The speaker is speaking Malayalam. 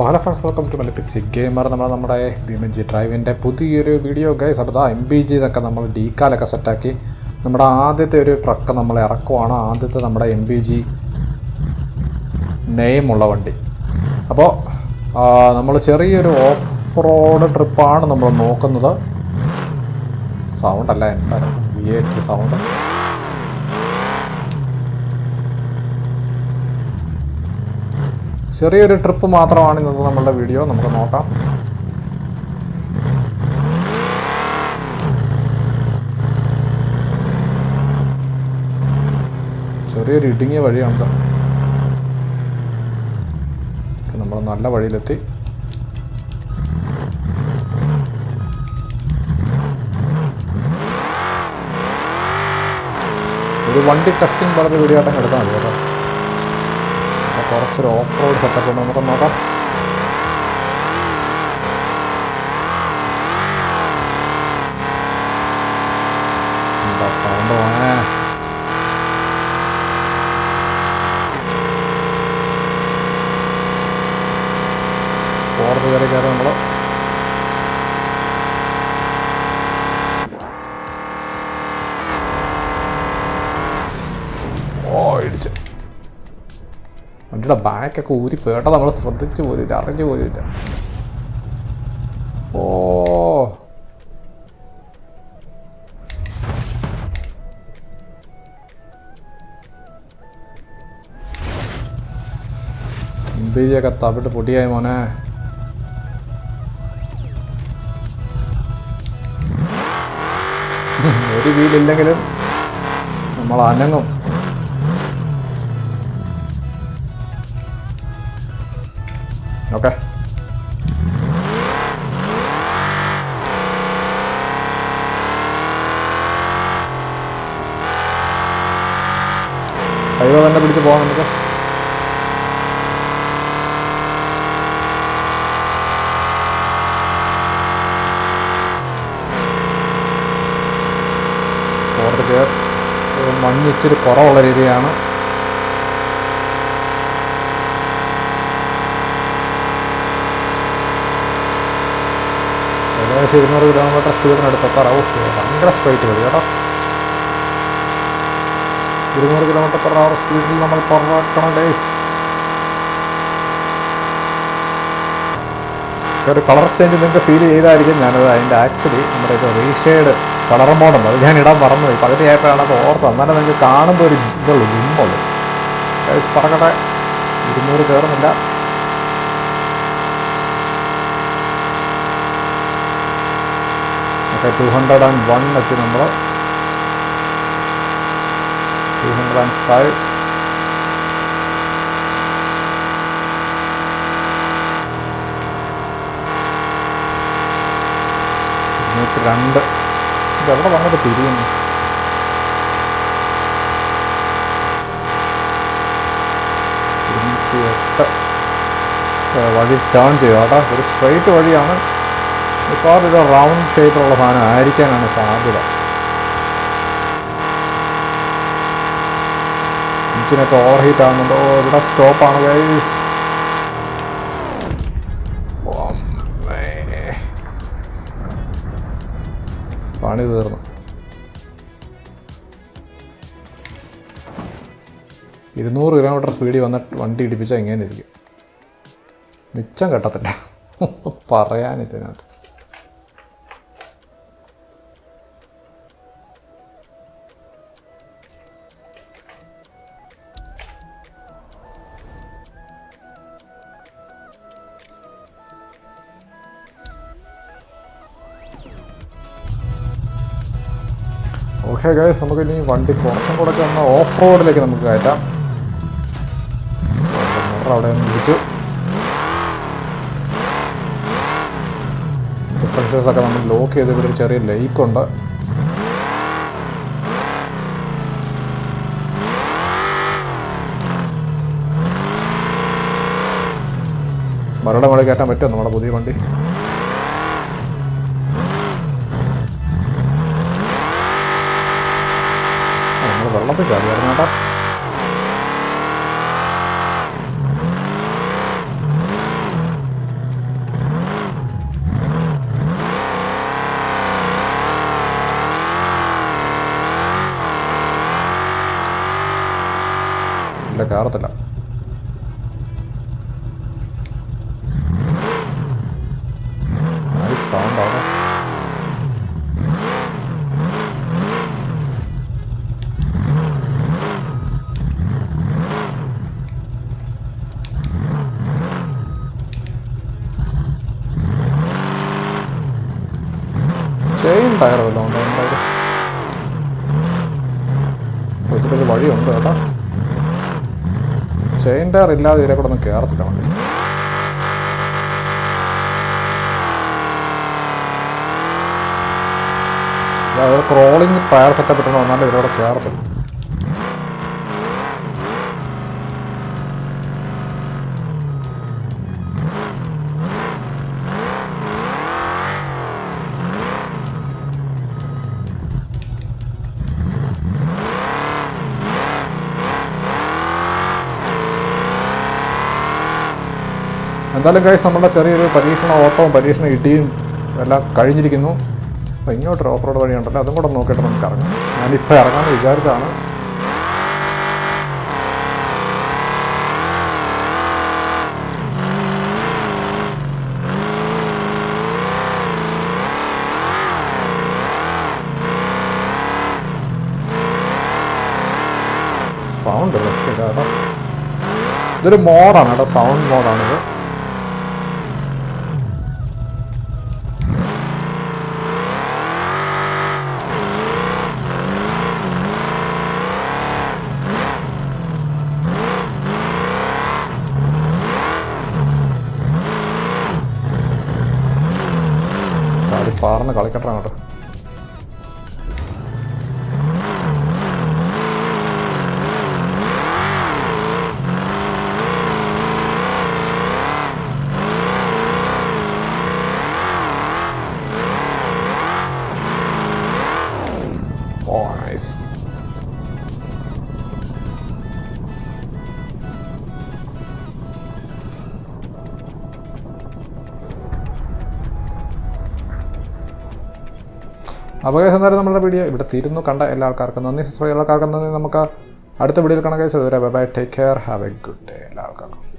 അപ്പോൾ hello friends welcome to Malappi C gamer നമ്മൾ നമ്മുടെ ബി എം ജി ഡ്രൈവിന്റെ പുതിയൊരു വീഡിയോ ഗൈസ് അപ്പോൾ എം ബി ജി ഇതൊക്കെ നമ്മൾ ഡീക്കാലൊക്കെ സെറ്റാക്കി നമ്മുടെ ആദ്യത്തെ ഒരു ട്രക്ക് നമ്മൾ ഇറക്കുവാണ്. ആദ്യത്തെ നമ്മുടെ എം ബി ജി നെയിമുള്ള വണ്ടി. അപ്പോൾ നമ്മൾ ചെറിയൊരു ഓഫ് റോഡ് ട്രിപ്പാണ് നമ്മൾ നോക്കുന്നത്. സൗണ്ട് അല്ല എന്താണ് വി എച്ച് സൗണ്ട് ചെറിയൊരു ട്രിപ്പ് മാത്രമാണ് ഇന്നത്തെ നമ്മളുടെ വീഡിയോ നമുക്ക് നോക്കാം. ചെറിയൊരു ഇടുങ്ങിയ വഴിയുണ്ട്. നമ്മൾ നല്ല വഴിയിലെത്തി. ഒരു വണ്ടി ടെസ്റ്റിംഗ് പറഞ്ഞ വീഡിയോ എടുത്താൽ മതി കേട്ടോ. കുറച്ചൊരു ഓഫ് റോഡ് സെറ്റപ്പ് നമുക്ക് നോക്കാം. വണ്ടിയുടെ ബാക്കൊക്കെ ഊരി പേട്ട നമ്മൾ ശ്രദ്ധിച്ചു പോലില്ല അറിഞ്ഞു പോലില്ല ഓ. ബീജൊക്കെ തവിട്ട് പൊട്ടിയായി മോനെ. ഒരു വീലില്ലെങ്കിലും നമ്മൾ അനങ്ങും. ഓക്കെ ഹൈവേ തന്നെ പിടിച്ച് പോവാം നമുക്ക്. മഞ്ഞ് ഇച്ചിരി കുറവുള്ള രീതിയാണ്. ഏകദേശം ഇരുന്നൂറ് കിലോമീറ്റർ സ്പീഡിനടുത്ത് എത്താറാവും ഭയങ്കര സ്ട്രൈറ്റ് വഴി കേട്ടോ. ഇരുന്നൂറ് കിലോമീറ്റർ പെർ അവർ സ്പീഡിൽ നമ്മൾ പറക്കണം ഡേയ്സ് ഒരു കളർ ചേഞ്ച് നിങ്ങൾക്ക് ഫീൽ ചെയ്തായിരിക്കും. ഞാനത് അതിന്റെ ആക്ച്വലി നമ്മുടെ ഇത് റീഷെയ്ഡ് കളർ മോഡുണ്ട് അത് ഞാൻ ഇടാൻ മറന്നുപോയി. പകുതി ആയപ്പോഴാണ് അത് ഓർത്ത് അന്നേരം നിങ്ങൾക്ക് കാണുമ്പോൾ ഒരു ഇതുള്ളൂ ജിമ്മുള്ളൂ ഡേയ്സ് പറക്കട്ടെ. ഇരുന്നൂറ് കയറുന്നില്ല okay two hundred and one എത്തി നമ്മൾ ടു ഹൺഡ്രഡ് ആൻഡ് ഫൈവ് ഇരുന്നൂറ്റി രണ്ട് ഇതെവിടെ വന്നിട്ട് തിരിയുന്നു? ഇരുന്നൂറ്റി എട്ട് വഴി ടേൺ ചെയ്യുക കേട്ടോ. ഒരു സ്ട്രെയിറ്റ് വഴിയാണ് മിക്കവാറും റൗണ്ട് ഷേപ്പിലുള്ള സാധനം ആയിരിക്കാനാണ് സാധ്യത. എഞ്ചിനൊക്കെ ഓവർ ഹീറ്റ് ആകുന്നുണ്ടോ ഇവിടെ സ്റ്റോപ്പാണ് ഗൈസ് പണി തീർന്നു. ഇരുന്നൂറ് കിലോമീറ്റർ സ്പീഡിൽ വന്നിട്ട് വണ്ടി ഇടിപ്പിച്ചാൽ ഇങ്ങനെ ഇരിക്കും മിച്ചം കെട്ടത്തില്ല. പറയാനിതിനകത്ത്. ഓക്കെ ഗൈസ് നമുക്ക് ഇനി വണ്ടി കുറച്ചും കൂടെ ഒന്ന് ഓഫ് റോഡിലേക്ക് നമുക്ക് കയറ്റാം. അവിടെ നിന്ന് വിളിച്ചു. ഡിഫറൻസസ് ഒക്കെ നമ്മൾ ലോക്ക് ചെയ്ത് ഇവിടെ ഒരു ചെറിയ ലൈക്കുണ്ട് ഉണ്ട്. മഴ കയറ്റാൻ പറ്റുമോ നമ്മുടെ പുതിയ വണ്ടി? നമ്മൾ വെള്ളത്തിൽ ചാടിയായിരുന്നു കേട്ടോ. കാറത്തില്ല. ടയർ വല്ലതും ഉണ്ടോ. ഉണ്ടായത് ഇതിലൊരു വഴിയുണ്ട് കേട്ടോ. ചെയിൻ ടയർ ഇല്ലാതെ ഇതിലെ കൂടെ ഒന്നും കയറത്തില്ല വണ്ടി. ക്രോളിംഗ് ടയർ സെറ്റപ്പ് ഇട്ടുണ്ടോ എന്നാലും ഇതിലൂടെ കയറത്തില്ല എന്തായാലും കഴിച്ച് നമ്മുടെ ചെറിയൊരു പരീക്ഷണ ഓട്ടവും പരീക്ഷണ ഇടിയും എല്ലാം കഴിഞ്ഞിരിക്കുന്നു. അപ്പോൾ ഇങ്ങോട്ട് ഓഫ് റോഡ് വഴിയുണ്ടല്ലോ അതും കൂടെ നോക്കിയിട്ട് നമുക്ക് ഇറങ്ങാം. ഞാനിപ്പോൾ ഇറങ്ങാമെന്ന് വിചാരിച്ചാണ് സൗണ്ട് ഇതൊരു മോഡാണ് കേട്ടോ സൗണ്ട് മോഡാണിത്. ചാടി പാർന്ന് കളിക്കട്ടെ അങ്ങോട്ട് എന്തായാലും നമ്മുടെ വീഡിയോ ഇവിടെ തീരുന്നു. കണ്ട എല്ലാ ആൾക്കാർക്കും നന്ദി. സബ്സ്ക്രൈബ് ആൾക്കാർക്കും നന്ദി. നമുക്ക് അടുത്ത വീഡിയോയിൽ കണക്കായി bye bye take care have a good day എല്ലാ ആൾക്കാർക്കും.